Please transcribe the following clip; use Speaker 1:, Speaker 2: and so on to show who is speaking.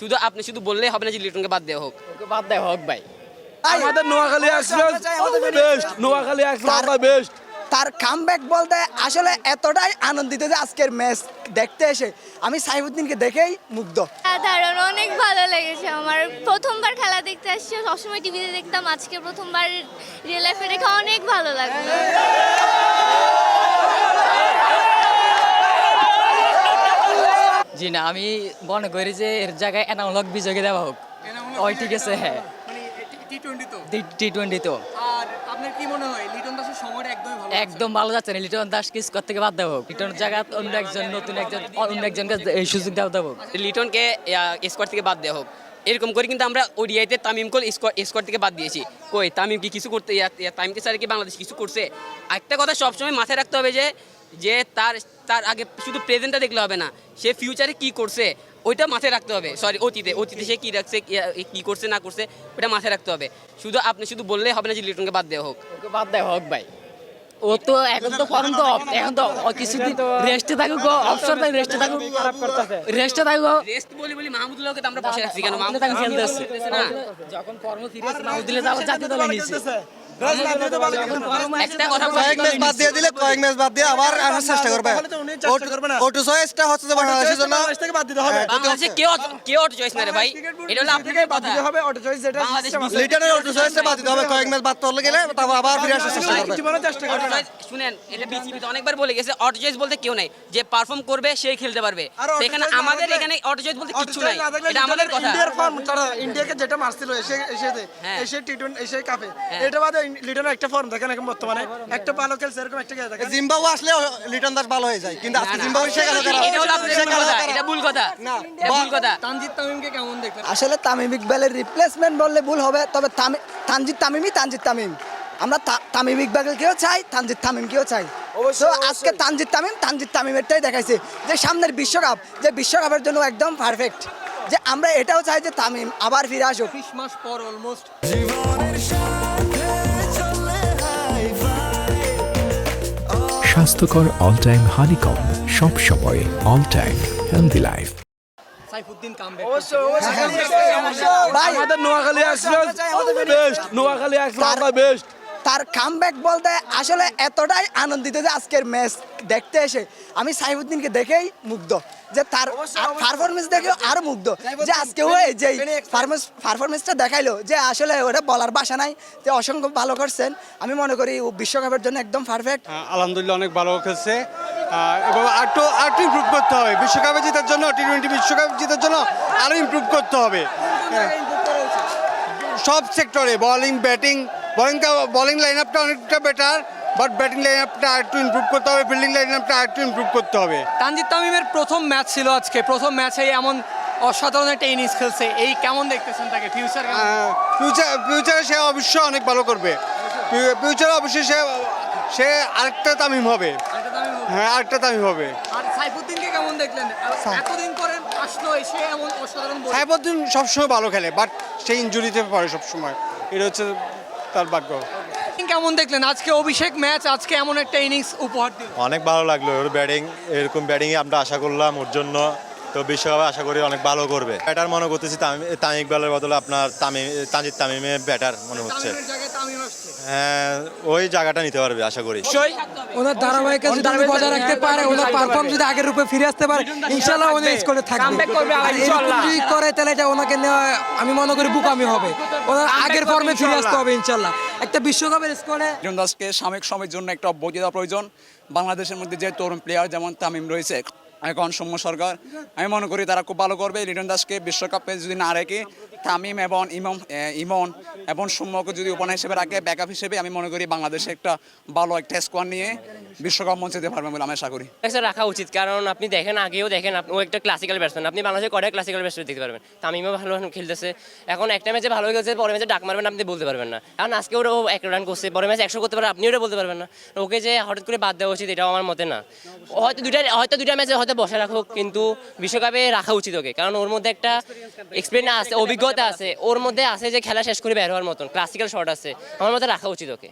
Speaker 1: শুধু আপনি শুধু বললেই হবে না যে লিটনকে বাদ দেওয়া হোক।
Speaker 2: ওকে বাদ দেয় হোক ভাই।
Speaker 3: আমাদের Noakhali express best Noakhali express আমরা বেস্ট
Speaker 4: তার কামব্যাক বলতে আসলে এতটাই আনন্দিত যে আজকের ম্যাচ দেখতে এসে। আমি সাইফুদ্দিনকে দেখেই মুগ্ধ।
Speaker 5: সাধারণ অনেক ভালো লেগেছে আমার। প্রথমবার খেলা দেখতে আসছি। সবসময় টিভিতে দেখতাম। আজকে প্রথমবার রিয়েল লাইফে দেখে অনেক ভালো লাগল।
Speaker 2: জি না আমি মনে করি যে এর জায়গায় এনামূলক বিজয়কে দেওয়া হোক। ওই ঠিক আছে হ্যাঁ।
Speaker 6: টি টোয়েন্টি তো। মনে হয় লিটন
Speaker 2: একদম ভালো যাচ্ছে না থেকে বাদ দেওয়া হোক। লিটনের অন্য একজন নতুন একজন অন্য একজনকে এই সুযোগ দেওয়া দেওয়া
Speaker 1: লিটনকে স্কোয়াড থেকে বাদ দেওয়া হোক। এরকম করে কিন্তু আমরা ওডিআইতে তামিমকে স্কোয়াড থেকে বাদ দিয়েছি। কই তামিম কি কিছু করতে তামিমকে স্যার কি বাংলাদেশ কিছু করছে? একটা কথা সবসময় মাথায় রাখতে হবে যে যে তার তার আগে শুধু প্রেজেন্টটা দেখলে হবে না, সে ফিউচারে কি করছে, ওইটা মাথায় রাখতে হবে। সরি অতীতে অতীতে সে কী রাখছে, কি- করছে, না করছে ওটা মাথায় রাখতে হবে। শুধু আপনি শুধু বললে হবে না যে লিটনকে বাদ দেওয়া হোক।
Speaker 2: বাদ দেওয়া হোক, ভাই। ও তো এখন তো ফর্ম তো এখন তো কিছুদিন রেস্টে থাকুক অপশন তাই রেস্টে থাকুক। রেস্টে থাকুক
Speaker 1: রেস্ট বলি বলি মাহমুদুল্লাহকে তো আমরা বসে রাখছি কেন
Speaker 2: মাহমুদুল্লাহ তাকে খেলতেছে
Speaker 1: না।
Speaker 2: যখন ফর্ম মাহমুদুল্লাহ আবার জাতীয় দলে নিয়েছে।
Speaker 7: কয়েক ম্যাচ বাদ দিয়ে দিলে কয়েক ম্যাচ বাদ দিয়ে আবার আসার চেষ্টা করবে। ওটু চয়েসটা হচ্ছে যে বাংলাদেশের জন্য
Speaker 1: বাংলাদেশে কেউ অত- কেউ অটো চয়েস না রে ভাই এটা হলো আপনাদের কথা। বাংলাদেশ
Speaker 7: লিটনের ওটু চয়েসটা বাদ দিতে হবে কয়েক ম্যাচ বাদ করলে গেলে তারপর আবার ফিরে আসার চেষ্টা করবে।
Speaker 1: চয়েস শুনেন এটা বিসিবি তো অনেকবার বলে গেছে অটো চয়েস বলতে কেউ নাই। যে পারফর্ম করবে সেই খেলতে পারবে। এখানে আমাদের এখানে অটো চয়েস বলতে কিছু নাই। এটা আমাদের কথা।
Speaker 8: ইন্ডিয়ার ফর্ম তারা ইন্ডিয়াকে যেটা মারছিল এসে এসেতে
Speaker 1: হ্যাঁ।
Speaker 8: এসে টি টোয়েন্টি এসে কাপে এটা বাদে লিটনের একটা ফর্ম দেখেন এখন বর্তমানে। একটা ভালো খেলছে এরকম একটা খেলে দেখেন।
Speaker 7: জিম্বাবু আসলে লিটন দাস ভালো হয়ে যায় কিন্তু আজকে জিম্বাবু সে কারা?
Speaker 1: এটা হলো আপনাদের কথা এটা ভুল কথা।
Speaker 7: না,
Speaker 1: ভুল কথা।
Speaker 6: তানজিদ তামিমকে কেমন দেখলেন?
Speaker 4: আসলে তামিম ইকবালের রিপ্লেসমেন্ট বললে ভুল হবে তবে তানজিদ তামিমই তানজিদ তামিম। আমরা তামিম ইকবালকেও চাই তানজিদ তামিমকেও চাই। তো আজকে তানজিদ তামিম তানজিদ তামিমেরটাই দেখাইছে যে সামনের বিশ্বকাপ যে বিশ্বকাপের জন্য একদম পারফেক্ট যে আমরা এটাও চাই যে তামিম আবার ফিরে আসুক।
Speaker 6: মাস পর অলমোস্ট
Speaker 9: স্বাস্থ্যকর অল টাইম হানিকম সব সময় all time healthy life
Speaker 6: Saifuddin comeback
Speaker 4: ভাই।
Speaker 3: আমাদের নোয়াখালী এক্সপ্রেস বেস্ট নোয়াখালী আমরা বেস্ট
Speaker 4: তার কামব্যাক বলতে আসলে এতটাই আনন্দিত যে আজকের ম্যাচ দেখতে এসে আমি সাইফুদ্দিনকে দেখেই মুগ্ধ যে তার পারফরমেন্স দেখে আরও মুগ্ধ যে আজকে ওই যে পারফরমেন্সটা দেখাইলো যে আসলে ওটা বলার বাসা নাই যে অসংখ্য ভালো করছেন। আমি মনে করি ও বিশ্বকাপের জন্য একদম পারফেক্ট
Speaker 7: আলহামদুলিল্লাহ অনেক ভালো খেলছে। এবং আরটু আরটু ইমপ্রুভ করতে হবে। বিশ্বকাপে জেতার জন্য টি টোয়েন্টি বিশ্বকাপ জেতার জন্য আরও ইমপ্রুভ করতে হবে। সব সেক্টরে bowling batting bowling bowling line আপটা অনেকটা বেটার বাট ব্যাটিং লাইন আপটা আরেকটু ইমপ্রুভ করতে হবে ফিল্ডিং লাইন আপটা আরেকটু ইমপ্রুভ করতে হবে।
Speaker 6: তানজিদ তামিমের প্রথম ম্যাচ ছিল আজকে। প্রথম ম্যাচে এমন অসাধারণ একটা ইনিংস খেলছে। এই কেমন দেখতেছেন তাকে? ফিউচার
Speaker 7: ফিউচার ফিউচারে সে অবশ্যই অনেক ভালো করবে। ফিউচারে অবশ্যই সে সে আরেকটা তামিম হবে। হ্যাঁ আরেকটা তামিম হবে।
Speaker 6: আর সাইফুদ্দিনকে কেমন দেখলেন? এতদিন পরে আসলো এসে এমন অসাধারণ।
Speaker 7: সাহেবুদ্দিন সবসময় ভালো খেলে বাট সে ইঞ্জুরিতে পড়ে সবসময়। এটা হচ্ছে তার ভাগ্য।
Speaker 6: কেমন দেখলেন? আজকে অভিষেক ম্যাচ আজকে এমন একটা ইনিংস উপহার দিল।
Speaker 10: অনেক ভালো লাগল ওর ব্যাটিং এরকম ব্যাটিংয়ে আমরা আশা করলাম ওর জন্য। তো বিশ্বকাপে আশা করি অনেক ভালো করবে। ব্যাটার মনে করতেছি তামিম তামিক বলের বদলে আপনার তামিম তানজিদ তামিমে ব্যাটার মনে হচ্ছে। হ্যাঁ ওই জায়গাটা নিতে পারবে আশা করি।
Speaker 11: ওনার ধারাবাহিকতা যদি বজায় রাখতে পারে ওনার পারফর্ম যদি আগের রূপে ফিরে আসতে পারে উনি স্কোরে থাকবে। যদি করে তাহলে এটা ওনাকে নেওয়া আমি মনে করি বুকামি হবে। ওনার আগের ফর্মে ফিরে আসতে হবে ইনশাল্লাহ। একটা বিশ্বকাপের স্কোরে
Speaker 12: দাসকে সাময়িক সময়ের জন্য একটা প্রয়োজন। বাংলাদেশের মধ্যে যে তরুণ প্লেয়ার যেমন তামিম রয়েছে এখন সৌম্য সরকার। আমি মনে করি তারা খুব ভালো করবে। লিটন দাসকে বিশ্বকাপে যদি না রেখে তামিম এবং ইমন ইমন এবং সৌম্যকে যদি ওপেনার হিসেবে রাখে ব্যাকআপ হিসেবে আমি মনে করি বাংলাদেশে একটা ভালো একটা স্কোয়াড নিয়ে বিশ্বকাপ মঞ্চে যেতে পারবে বলে আমি আশা করি।
Speaker 2: রাখা উচিত, কারণ আপনি দেখেন আগেও দেখেন ও একটা ক্লাসিক্যাল ব্যাটসম্যান আপনি বাংলাদেশে কটা ক্লাসিক্যাল ব্যাটসম্যান দেখতে পারবেন। তামিমও ভালো খেলতেছে। এখন একটা ম্যাচে ভালো খেলছে পরে ম্যাচে ডাক মারবেন, আপনি বলতে পারবেন না। এখন আজকে ওরা এক রান করছে পরে ম্যাচে একশো করতে পারে, আপনি ওটা বলতে পারবেন না। ওকে যে হঠাৎ করে বাদ দেওয়া উচিত, এটাও আমার মতে না। হয়তো দুইটা হয়তো দুইটা ম্যাচে হয়তো বসে রাখুক, কিন্তু বিশ্বকাপে রাখা উচিত ওকে। কারণ ওর মধ্যে একটা এক্সপিরিয়েন্স আছে, অভিজ্ঞতা আছে, ওর মধ্যে আছে যে খেলা শেষ করে বের হওয়ার মতন ক্লাসিক্যাল শট আছে। আমার মতে রাখা উচিত ওকে।